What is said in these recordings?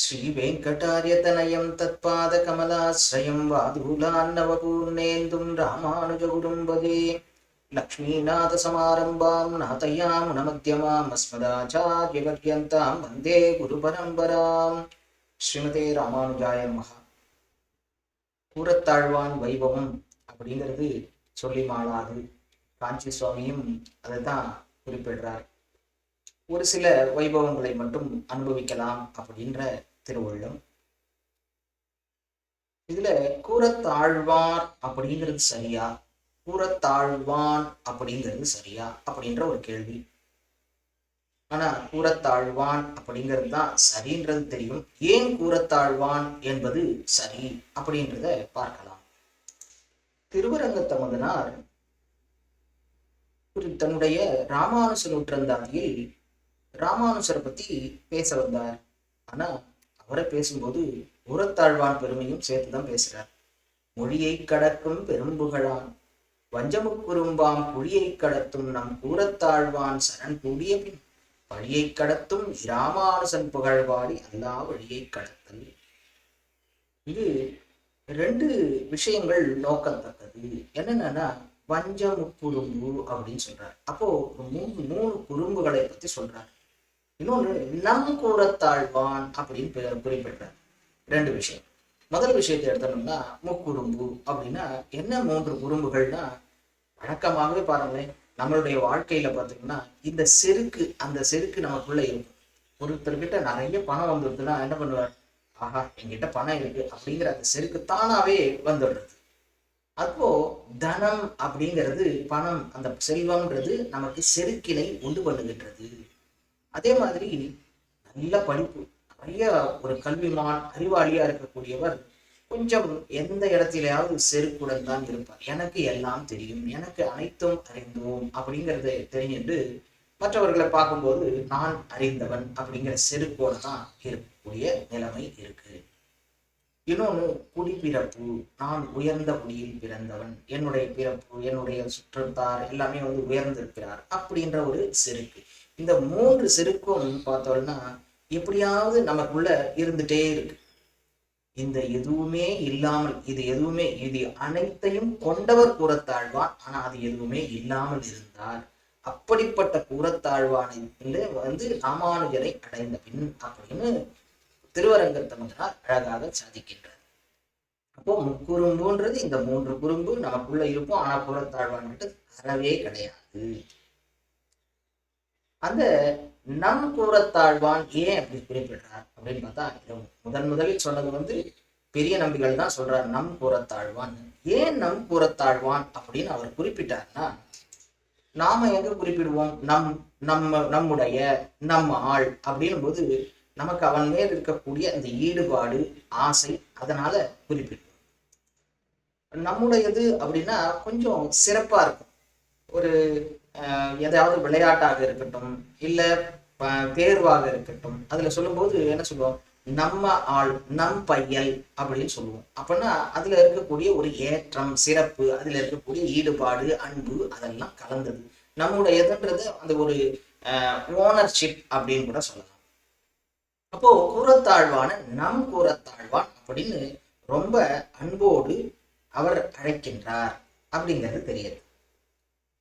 श्रीवेङ्कटार्यतनयं तत्पादकमलाश्रयं वादूलान्नवपूर्णेन्दुं रामानुजगुरुं वदे लक्ष्मीनाथसमारम्भां नाथयामुनमध्यमामस्मदाचार्यपर्यन्तां वन्दे गुरुपरम्पराम् ஸ்ரீமதே ராமானுஜாய மகா கூரத்தாழ்வான் வைபவம் அப்படிங்கிறது சொல்லி மாளாது காஞ்சி சுவாமியும் அதை தான் குறிப்பிடுறார் ஒரு சில வைபவங்களை மட்டும் அனுபவிக்கலாம் அப்படின்ற திருவள்ளம் இதுல கூறத்தாழ்வார் அப்படிங்கிறது சரியா? கூறத்தாழ்வான் அப்படிங்கிறது சரியா? அப்படின்ற ஒரு கேள்வி. ஆனா கூறத்தாழ்வான் அப்படிங்கிறது தான் சரின்றது தெரியும். ஏன் கூறத்தாழ்வான் என்பது சரி அப்படின்றத பார்க்கலாம். திருவரங்கத்தமதனார் தன்னுடைய ராமானுச நூற்றந்தாதியில் ராமானுசரை பத்தி பேச வந்தார். ஆனா அவரை பேசும்போது உரத்தாழ்வான் பெருமையும் சேர்த்துதான் பேசுறார். மொழியை கடக்கும் பெரும்புகழான் வஞ்சமுக்குறும்பாம் குழியை கடத்தும் நம் கூரத்தாழ்வான் சரண் கூடிய பின் வழியை கடத்தும் இராமானுசன் புகழ்வாடி அல்லா வழியை கடத்தல். இது ரெண்டு விஷயங்கள் நோக்கத்தக்கது. என்னென்னா வஞ்சமுக்குறும்பு அப்படின்னு சொல்றார். அப்போ மூணு மூணு குறும்புகளை பத்தி சொல்றாரு. இன்னொன்று நம் தாழ்வான் அப்படின்னு குறிப்பிட்டார். ரெண்டு விஷயம். முதல் விஷயத்தை எடுத்தோம்னா முக்குறும்பு அப்படின்னா என்ன மூன்று குறும்புகள்னா வழக்கமாகவே பாருங்களேன் நம்மளுடைய வாழ்க்கையில பார்த்தீங்கன்னா இந்த செருக்கு அந்த செருக்கு நமக்குள்ள இருக்கும். ஒருத்தர்கிட்ட நிறைய பணம் வந்துடுதுன்னா என்ன பண்ணுவார்? ஆஹா என்கிட்ட பணம் இருக்கு அப்படிங்கிற அந்த செருக்கு தானாவே வந்துடுறது. அப்போ தனம் அப்படிங்கிறது பணம் அந்த செல்வம்ன்றது நமக்கு செருக்கினை உண்டு பண்ணுகின்றது அதே மாதிரி நல்ல படிப்பு நிறைய ஒரு கல்விமான் அறிவாளியா இருக்கக்கூடியவர் கொஞ்சம் எந்த இடத்திலேயாவது செருக்குடன் தான் இருப்பார். எனக்கு எல்லாம் தெரியும் எனக்கு அனைத்தும் அறிந்தோம் அப்படிங்கிறத தெரிஞ்சுட்டு மற்றவர்களை பார்க்கும்போது நான் அறிந்தவன் அப்படிங்கிற செருக்கோட தான் இருக்கக்கூடிய நிலைமை இருக்கு. இன்னொன்று குடிப்பிறப்பு. நான் உயர்ந்த குடியில் பிறந்தவன். என்னுடைய பிறப்பு என்னுடைய சுற்றத்தார் எல்லாமே வந்து உயர்ந்திருக்கிறார் அப்படின்ற ஒரு செருக்கு. இந்த மூன்று செருக்கும் பார்த்தோம்னா எப்படியாவது நமக்குள்ள இருந்துட்டே இருக்கு. இந்த எதுவுமே இல்லாமல் இது எதுவுமே இது அனைத்தையும் கொண்டவர் கூறத்தாழ்வான். ஆனா அது எதுவுமே இல்லாமல் இருந்தார் அப்படிப்பட்ட கூறத்தாழ்வானை வந்து ராமானுஜரை அடைந்த பின் அப்படின்னு திருவரங்கத்தமனார் அழகாக சாதிக்கின்றார். அப்போ முக்குறும்புன்றது இந்த மூன்று குறும்பு நமக்குள்ள இருப்போம் ஆனா கூறத்தாழ்வான்ட்டு அறவே கிடையாது. அந்த நம் கூறத்தாழ்வான் ஏன் அப்படி குறிப்பிடுறார் அப்படின்னு பார்த்தா முதன் முதலில் சொன்னது வந்து பெரிய நம்பிகள் தான் சொல்றார் நம் கூறத்தாழ்வான். ஏன் நம் கூறத்தாழ்வான் அப்படின்னு அவர் குறிப்பிட்டார்னா நாம எங்க குறிப்பிடுவோம்? நம் நம்ம நம்முடைய நம்ம ஆள் அப்படின்னும் போது நமக்கு அவன் மேல் இருக்கக்கூடிய அந்த ஈடுபாடு ஆசை அதனால குறிப்பிடுவோம். நம்முடையது அப்படின்னா கொஞ்சம் சிறப்பா இருக்கும். ஒரு எதாவது விளையாட்டாக இருக்கட்டும் இல்லை தேர்வாக இருக்கட்டும் அதுல சொல்லும்போது என்ன சொல்லுவோம்? நம்ம ஆள் நம் பையல் அப்படின்னு சொல்லுவோம். அப்படின்னா அதுல இருக்கக்கூடிய ஒரு ஏற்றம் சிறப்பு அதுல இருக்கக்கூடிய ஈடுபாடு அன்பு அதெல்லாம் கலந்தது. நம்முடையதுன்றது அந்த ஒரு ஓனர்ஷிப் அப்படின்னு கூட சொல்லலாம். அப்போ கூறத்தாழ்வான நம் கூறத்தாழ்வான் அப்படின்னு ரொம்ப அன்போடு அவர் அழைக்கின்றார் அப்படிங்கிறது தெரியுது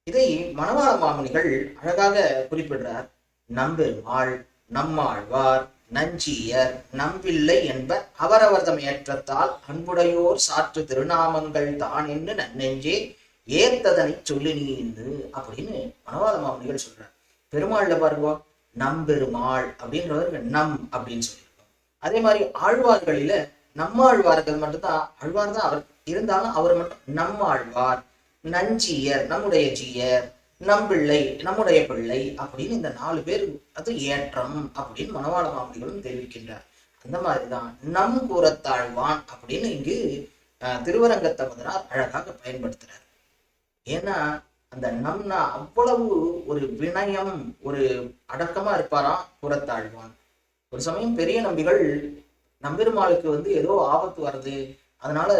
இதை மணவாள மாமுனிகள் அழகாக குறிப்பிடுறார். நம்பெருமாள் நம்மாழ்வார் நஞ்சியர் நம்பில்லை என்பர் அவரவர்தம் ஏற்றத்தால் அன்புடையோர் சாற்று திருநாமங்கள் தான் என்று நன்னெஞ்சே ஏத்ததனை சொல்லி நீ என்று அப்படின்னு மணவாள மாமுனிகள் சொல்றார். பெருமாள்ல பாருங்க நம்பெருமாள் அப்படின்றவர்கள் நம் அப்படின்னு சொல்லியிருக்கோம். அதே மாதிரி ஆழ்வார்களில நம்மாழ்வார்கள் மட்டும்தான் ஆழ்வார் தான் அவர் இருந்தாலும் அவர் மட்டும் நம்மாழ்வார் நஞ்சியர் நம்முடைய ஜியர் நம்பிள்ளை நம்முடைய பிள்ளை அப்படின்னு இந்த நாலு பேர் அது ஏற்றம் அப்படின்னு மனவாள மாமணிகளும் தெரிவிக்கின்றார். அந்த மாதிரிதான் நம் கூறத்தாழ்வான் அப்படின்னு இங்கு திருவரங்கத்தமதனார் அழகாக பயன்படுத்துறார். ஏன்னா அந்த நம்னா அவ்வளவு ஒரு வினயம் ஒரு அடக்கமா இருப்பாராம் கூறத்தாழ்வான். ஒரு சமயம் பெரிய நம்பிகள் நம்பெருமாளுக்கு வந்து ஏதோ ஆபத்து வருது அதனால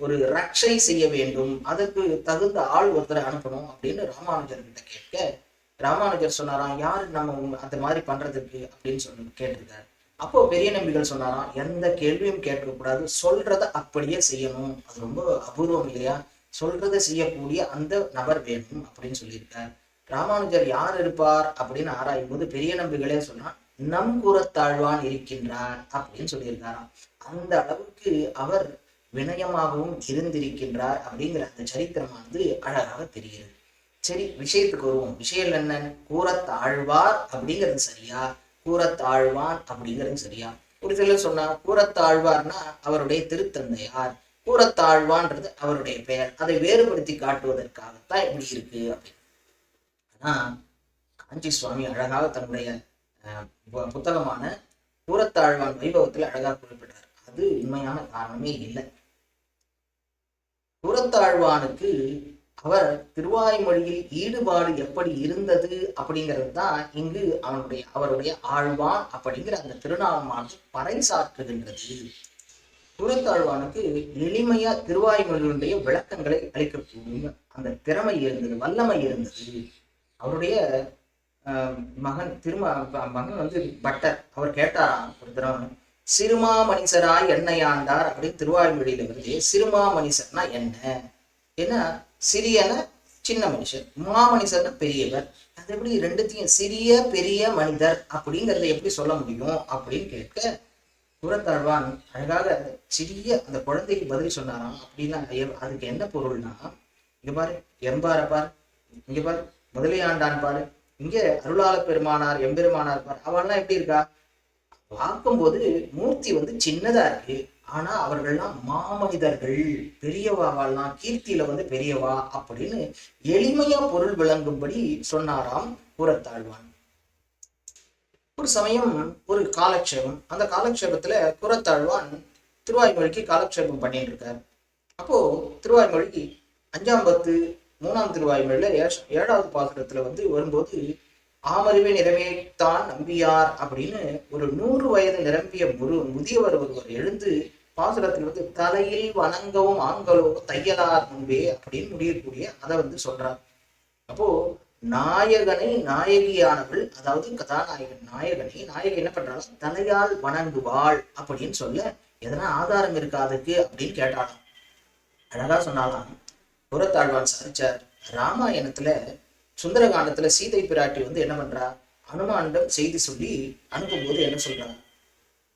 ஒரு ரக்ஷை செய்ய வேண்டும். அதற்கு தகுந்த ஆள் ஒருத்தரை அனுப்பணும் அப்படின்னு ராமானுஜர் கிட்ட கேட்க ராமானுஜர் சொன்னாராம் யார் நம்ம அந்த மாதிரி பண்றதுக்கு? அப்படின்னு சொல்லி கேட்டிருக்காரு. அப்போ பெரிய நம்பிகள் சொன்னாராம் எந்த கேள்வியும் கேட்கக்கூடாது. சொல்றத அப்படியே செய்யணும். அது ரொம்ப அபூர்வம் இல்லையா? சொல்றதை செய்யக்கூடிய அந்த நபர் வேணும் அப்படின்னு சொல்லியிருக்கார். ராமானுஜர் யார் இருப்பார்? அப்படின்னு ஆராயும் போது பெரிய நம்பிகளே சொன்னா நம் கூறத்தாழ்வான் இருக்கின்றார் அப்படின்னு சொல்லியிருக்காராம். அந்த அளவுக்கு அவர் வினயமாகவும் இருந்திருக்கின்றார் அப்படிங்கிற அந்த சரித்திரமானது அழகாக தெரிகிறது. சரி விஷயத்துக்கு வருவோம். விஷயம் என்ன? கூறத்தாழ்வார் அப்படிங்கிறது சரியா? கூறத்தாழ்வான் அப்படிங்கிறது சரியா? ஒரு சிலர் சொன்னா கூறத்தாழ்வார்னா அவருடைய திருத்தந்தையார். கூறத்தாழ்வான்றது அவருடைய பெயர். அதை வேறுபடுத்தி காட்டுவதற்காகத்தான் இப்படி இருக்கு அப்படின்னு. ஆனா காஞ்சி சுவாமி அழகாக தன்னுடைய அஹ், பு- புத்தகமான கூறத்தாழ்வான் வைபவத்தில் அழகாக குறிப்பிட்டார். அது உண்மையான காரணமே இல்லை. குரத்தாழ்வானுக்கு அவர் திருவாய்மொழியில் ஈடுபாடு எப்படி இருந்தது அப்படிங்கிறது தான் இங்கு அவனுடைய அவருடைய ஆழ்வான் அப்படிங்கிற அந்த திருநாமமானது பறைசாற்றுகின்றது கூறத்தாழ்வானுக்கு எளிமையா திருவாய்மொழியினுடைய விளக்கங்களை அளிக்கக்கூடிய அந்த திறமை இருந்தது வல்லமை இருந்தது. அவருடைய மகன் திரும மகன் வந்து பட்டர். அவர் கேட்டாராம் ஒரு தினம் சிறுமா மனிதராய் என்னையாண்டார் அப்படின்னு திருவாய்மொழியில வருது சிறுமா மனிதர்னா என்ன? ஏன்னா சிறியன சின்ன மனுஷர் மாமனிதர்னா பெரியவர். அது எப்படி ரெண்டுத்தையும் சிறிய பெரிய மனிதர் அப்படிங்கிறத எப்படி சொல்ல முடியும் அப்படின்னு கேட்க புறத்தாழ்வான் அழகாக சிறிய அந்த குழந்தைக்கு பதில் சொன்னாராம் அப்படின்னா அதுக்கு என்ன பொருள்னா இங்க பாரு எம்பார பாரு இங்க பாரு முதலியாண்டான் பாரு இங்க அருளாள பெருமானார் எம்பெருமானார் பாரு அவெல்லாம் எப்படி இருக்கா? பார்க்கும்போது மூர்த்தி வந்து சின்னதா இருக்கு. ஆனா அவர்கள்லாம் மாமனிதர்கள். பெரியவாவெல்லாம் கீர்த்தியில வந்து பெரியவா அப்படின்னு எளிமையா பொருள் விளங்கும்படி சொன்னாராம் குரத்தாழ்வான் ஒரு சமயம் ஒரு காலக்ஷேபம். அந்த காலக்ஷேபத்துல குரத்தாழ்வான் திருவாய்மொழிக்கு காலக்ஷேபம் பண்ணிட்டு இருக்கார் அப்போ திருவாய்மொழிக்கு அஞ்சாம் பத்து மூணாம் திருவாய்மொழியில ஏழாவது பாசுரத்துல வந்து வரும்போது ஆமறிவை நிறைவேற்றான் நம்பியார் அப்படின்னு ஒரு நூறு வயது நிரம்பிய முரு முதியவர் ஒருவர் எழுந்து பாசுரத்தில் வந்து தலையில் வணங்கவும் ஆண்களோ தையலார் முன்பே அப்படின்னு முடியக்கூடிய அதை வந்து சொல்றார். அப்போ நாயகனை நாயகியானவள் அதாவது கதாநாயகன் நாயகனை நாயகி என்ன பண்றாங்க தலையால் வணங்குவாள் அப்படின்னு சொல்ல எதனா ஆதாரம் இருக்கா அதுக்கு? அப்படின்னு கேட்டாளாம். அழகா சொன்னாலாம் புறத்தாழ்வான் சரிச்சார் ராமாயணத்துல சுந்தரகாண்டத்துல சீதை பிராட்டி வந்து என்ன பண்றா? அனுமானிடம் செய்தி சொல்லி அனுப்பும்போது என்ன சொல்றா?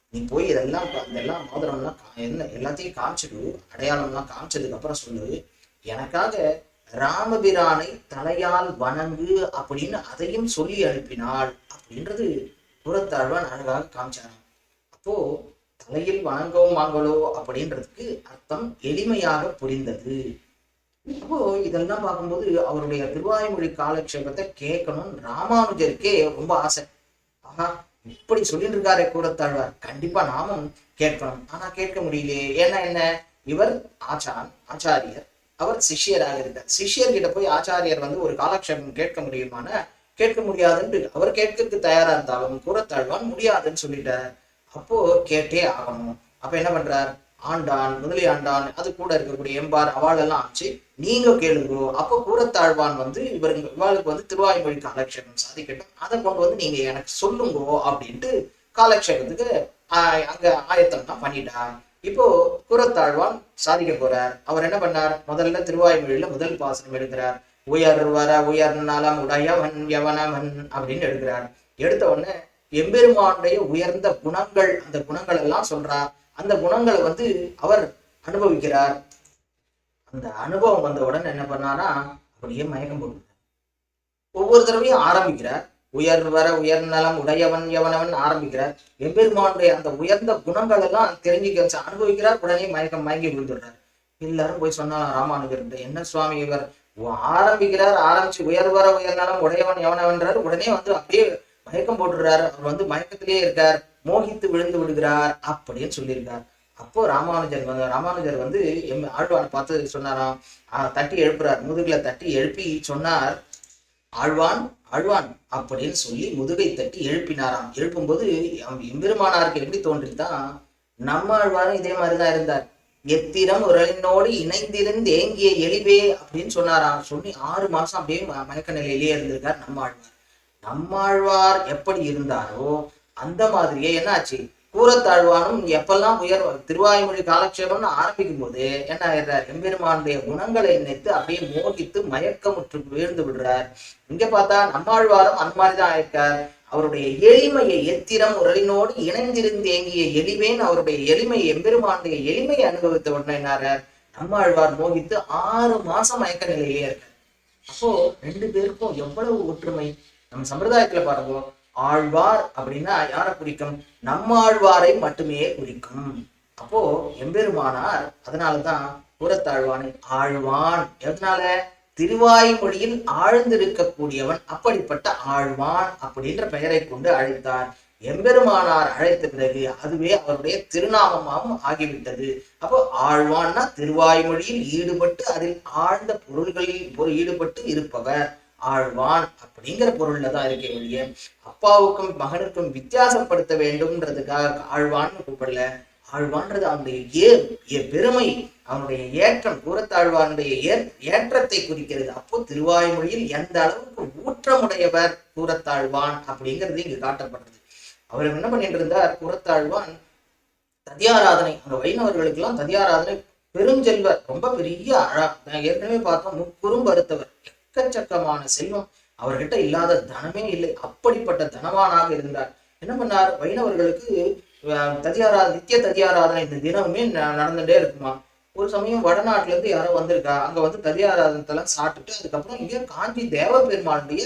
நீ போய் இதெல்லாம் அந்த இதெல்லாம் மோதிரம்லாம் கா- என்ன எல்லாத்தையும் காமிச்சிடு அடையாளம்லாம் காமிச்சதுக்கு அப்புறம் சொல்லு. எனக்காக ராமபிரானை தலையால் வணங்கு அப்படின்னு அதையும் சொல்லி அனுப்பினாள் அப்படின்றது புறத்தாழ்வான் அழகாக காமிச்சாராம். அப்போ தலையில் வணங்கவும் வாங்கலோ அப்படின்றதுக்கு அர்த்தம் எளிமையாக புரிந்தது. இப்போ இதெல்லாம் பார்க்கும்போது அவருடைய திருவாய்மொழி காலக்ஷேபத்தை கேட்கணும் ராமானுஜருக்கே ரொம்ப ஆசை. ஆஹா இப்படி சொல்லிட்டு இருக்காரே கூறத்தாழ்வார் கண்டிப்பா நாமும் கேட்கணும். ஆனா கேட்க முடியலையே. ஏன்னா என்ன? இவர் ஆச்சான் ஆச்சாரியர். அவர் சிஷ்யராக இருந்தார். சிஷ்யர்கிட்ட போய் ஆச்சாரியர் வந்து ஒரு காலக்ஷேபம் கேட்க முடியுமான கேட்க முடியாதுன்னு அவர் கேட்கறதுக்கு தயாரா இருந்தாலும் கூறத்தாழ்வான் முடியாதுன்னு சொல்லிட்டார். அப்போ கேட்டே ஆகணும். அப்ப என்ன பண்றார்? ஆண்டான் முதலி ஆண்டான் அது கூட இருக்கக்கூடிய எம்பார் அவாளெல்லாம் ஆச்சு நீங்க கேளுங்கோ அப்போ கூறத்தாழ்வான் வந்து இவர் இவாளுக்கு வந்து திருவாய்மொழி காலக்ஷேபம் சாதிக்கட்டும். அதை கொண்டு வந்து நீங்க எனக்கு சொல்லுங்கோ அப்படின்ட்டு காலக்ஷேபத்துக்கு ஆஹ், அங்க ஆயத்தம்லாம் பண்ணிட்டான். இப்போ கூறத்தாழ்வான் சாதிக்க போறார். அவர் என்ன பண்ணார்? முதல்ல திருவாய்மொழியில முதல் பாசனம் எடுக்கிறார். உயர் வர உயர் நலம் உடையவன் யவனவன் அப்படின்னு எடுக்கிறார். எடுத்த உடனே எம்பெருமானுடைய உயர்ந்த குணங்கள் அந்த குணங்கள் எல்லாம் சொல்றார் அந்த குணங்களை வந்து அவர் அனுபவிக்கிறார். அந்த அனுபவம் வந்த உடனே என்ன பண்ணாரா அப்படியே மயக்கம் போட்டு ஒவ்வொரு தடவையும் ஆரம்பிக்கிறார். உயர் வர உயர் நலம் உடையவன் எவனவன் ஆரம்பிக்கிறார். எம்பெருமானுடைய அந்த உயர்ந்த குணங்கள் எல்லாம் தெரிஞ்சுக்க அனுபவிக்கிறார். உடனே மயக்கம் மயங்கி விழுந்துடுறார். எல்லாரும் போய் சொன்னாலும் ராமானுஜர்கிட்ட என்ன சுவாமி இவர்? ஆரம்பிக்கிறார் ஆரம்பிச்சு உயர் வர உயர் நலம் உடையவன் எவனவன்றார். உடனே வந்து அப்படியே மயக்கம் போட்டுடுறாரு. அவர் வந்து மயக்கத்திலேயே இருக்கார். மோகித்து விழுந்து விடுகிறார் அப்படின்னு சொல்லியிருக்கார். அப்போ ராமானுஜர் வந்து ராமானுஜர் வந்து எம் ஆழ்வானை பார்த்து சொன்னாராம். தட்டி எழுப்புறார். முதுகுல தட்டி எழுப்பி சொன்னார் ஆழ்வான் ஆழ்வான் அப்படின்னு சொல்லி முதுகை தட்டி எழுப்பினாராம். எழுப்பும்போது அவன் எம்பெருமானாருக்கு எப்படி தோன்றித்தான் நம்ம ஆழ்வாரும் இதே மாதிரிதான் இருந்தார். எத்திரம் உரலினோடு இணைந்திருந்து ஏங்கிய எளிவே அப்படின்னு சொன்னாராம். சொல்லி ஆறு மாசம் அப்படியே ம- மயக்க நிலையிலேயே இருந்திருக்கார் நம்ம ஆழ்வார். நம்மாழ்வார் எப்படி இருந்தாரோ அந்த மாதிரியே என்னாச்சு? கூறத்தாழ்வானும் எப்பெல்லாம் உயர் திருவாய்மொழி காலக்ஷேபம்னு ஆரம்பிக்கும் போது என்ன ஆயிடுறார்? எம்பெருமானுடைய குணங்களை நினைத்து அப்படியே மோகித்து மயக்கமுற்று வீழ்ந்து விடுறார். இங்க பார்த்தா நம்மாழ்வாரும் அந்த மாதிரிதான் ஆயிருக்கார். அவருடைய எளிமையை எத்திரம் உரலினோடு இணைந்திருந்தேங்கிய எளிவேன் அவருடைய எளிமை எம்பெருமானுடைய எளிமையை அனுபவித்த உடனே என்னாரு நம்மாழ்வார் மோகித்து ஆறு மாசம் மயக்க நிலையிலேயே இருக்கார். அப்போ ரெண்டு பேருக்கும் எவ்வளவு ஒற்றுமை? நம்ம சம்பிரதாயத்துல பாருங்க. ஆழ்வார் அப்படின்னா யாரை குறிக்கும்? நம்மாழ்வாரை மட்டுமே குறிக்கும். அப்போ எம்பெருமானார் அதனாலதான் புறத்தாழ்வானை ஆழ்வான். எதனால? திருவாய்மொழியில் ஆழ்ந்திருக்கக்கூடியவன் அப்படிப்பட்ட ஆழ்வான் அப்படின்ற பெயரை கொண்டு அழைத்தார். எம்பெருமானார் அழைத்த பிறகு அதுவே அவருடைய திருநாமமாகவும் ஆகிவிட்டது. அப்போ ஆழ்வான்னா திருவாய்மொழியில் ஈடுபட்டு அதில் ஆழ்ந்த பொருள்களில் ஒரு ஈடுபட்டு இருப்பவர். ஆழ்வான் அப்படிங்கிற பொருள்ல தான் இருக்கே ஒழிய அப்பாவுக்கும் மகனுக்கும் வித்தியாசப்படுத்த வேண்டும்ன்றதுக்காக ஆழ்வான்னு கூப்பிடல. ஆழ்வான்றது அவனுடைய ஏ ஏ- பெருமை அவனுடைய ஏற்றம் கூரத்தாழ்வானுடைய ஏ ஏற்றத்தை குறிக்கிறது. அப்போ திருவாய்மொழியில் எந்த அளவுக்கு ஊற்றமுடையவர் கூரத்தாழ்வான் அப்படிங்கிறது இங்கு காட்டப்படுறது அவர் என்ன பண்ணிட்டு இருந்தார் கூரத்தாழ்வான் ததியாராதனை அந்த வைணவர்களுக்கெல்லாம் ததியாராதனை பெருஞ்செல்வர் ரொம்ப பெரிய அழா ஏற்கனவே பார்த்தோம் முக்குறும் வருத்தவர். எக்கச்சக்கமான செல்வம். அவர்கிட்ட இல்லாத தனமே இல்லை. அப்படிப்பட்ட தனவானாக இருந்தார். என்ன பண்ணார்? வைணவர்களுக்கு ததியாரா நித்திய ததியாராதனை இந்த தினமுமே நடந்துட்டே இருக்குமா? ஒரு சமயம் வடநாட்டுல இருந்து யாரோ வந்திருக்கா? அங்க வந்து ததியாராதனத்தெல்லாம் சாப்பிட்டுட்டு அதுக்கப்புறம் இங்க காஞ்சி தேவ பெருமாளுடைய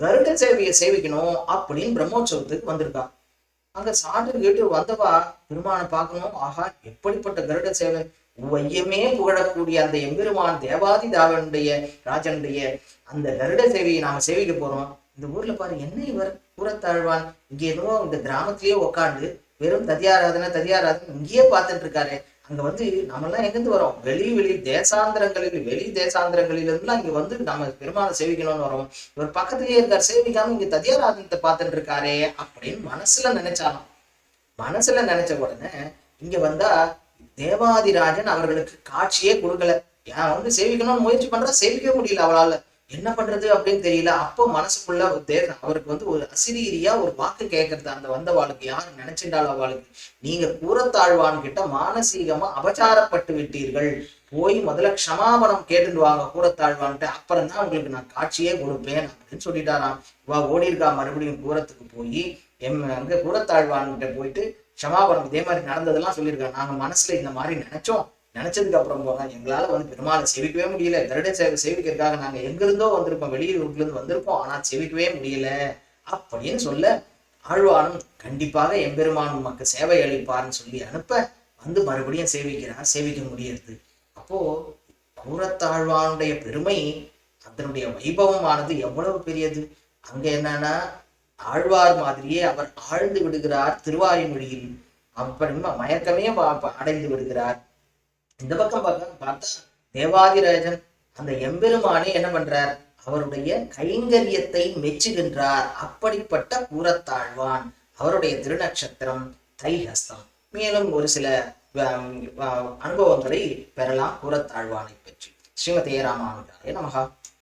கருட சேவையை சேவிக்கணும் அப்படின்னு பிரம்மோற்சவத்துக்கு வந்திருக்கா. அங்க சான்று கேட்டு வந்தவா பெருமானை பார்க்கணும். ஆஹா எப்படிப்பட்ட கருட சேவை? வையமே புகழக்கூடிய அந்த எம்பெருமான் தேவாதி தாவனுடைய ராஜனுடைய அந்த கருட சேவையை நாம சேவிக்க போறோம். இந்த ஊர்ல பாரு என்ன இவர்? கூறத்தாழ்வான் இங்க என்னவோ இந்த கிராமத்திலேயே உட்காந்து வெறும் ததியாராதனை ததியாராதனை இங்கேயே பார்த்துட்டு இருக்காரு அங்க வந்து நம்மெல்லாம் எங்கிருந்து வரோம்? வெளி வெளி தேசாந்திரங்களில் வெளி தேசாந்திரங்களில இருந்துலாம் இங்க வந்து நம்ம பெருமாளை சேவிக்கணும்னு வரோம். இவர் பக்கத்திலேயே இருக்கார் சேவிக்காம இங்க ததியாராதனத்தை பார்த்துட்டு இருக்காரே அப்படின்னு மனசுல நினைச்சாலும் மனசுல நினைச்ச உடனே இங்க வந்தா தேவாதிராஜன் அவர்களுக்கு காட்சியே கொடுக்கல. ஏன்? வந்து சேவிக்கணும்னு முயற்சி பண்றா சேவிக்கவே முடியல அவளால. என்ன பண்றது அப்படின்னு தெரியல. அப்போ மனசுக்குள்ள ஒரு தே அவருக்கு வந்து ஒரு அசிரீரியா ஒரு வாக்கு கேட்கறது அந்த வந்தவாளுக்கு யார் நினைச்சிட்டாலும் அவளுக்கு. நீங்க கூறத்தாழ்வான் கிட்ட மானசீகமா அபச்சாரப்பட்டு விட்டீர்கள். போய் முதல்ல க்ஷமாபணம் கேட்டுட்டு வாங்க கூறத்தாழ்வான்ட்டு அப்புறம் தான் உங்களுக்கு நான் காட்சியே கொடுப்பேன் அப்படின்னு சொல்லிட்டாராம். வா ஓடி இருக்கா மறுபடியும் கூரத்துக்கு போய் எம் அங்க கூறத்தாழ்வான்கிட்ட போயிட்டு க்ஷமாபணம் இதே மாதிரி நடந்ததெல்லாம் சொல்லியிருக்காங்க நாங்க மனசுல இந்த மாதிரி நினைச்சோம். நினைச்சதுக்கு அப்புறம் போனா எங்களால வந்து பெருமாளை சேவிக்கவே முடியல. கருட சேவை சேவிக்கிறதுக்காக நாங்க எங்கிருந்தோ வந்திருக்கோம் வெளியூர்ல இருந்து வந்திருக்கோம் ஆனா சேவிக்கவே முடியல. அப்படின்னு சொல்ல ஆழ்வானும் கண்டிப்பாக எம்பெருமான் உமக்கு சேவை அளிப்பார்னு சொல்லி அனுப்ப வந்து மறுபடியும் சேவிக்கிறார். சேவிக்க முடியறது. அப்போ கூரத்தாழ்வானுடைய பெருமை அதனுடைய வைபவமானது எவ்வளவு பெரியது? அங்க என்னன்னா ஆழ்வார் மாதிரியே அவர் ஆழ்ந்து விடுகிறார் திருவாயுமொழியில். அப்படி மயக்கமே வா- அடைந்து விடுகிறார். இந்த பக்கம் பார்த்தா தேவாதிராஜன் அந்த எம்பெருமானே என்ன பண்றார்? அவருடைய கைங்கரியத்தை மெச்சுகின்றார். அப்படிப்பட்ட கூறத்தாழ்வான் அவருடைய திருநட்சத்திரம் தைஹஸ்தம் மேலும் ஒரு சில அனுபவங்களை பெறலாம் கூறத்தாழ்வானை பற்றி. ஸ்ரீமதே ராமானுஜாய நமகா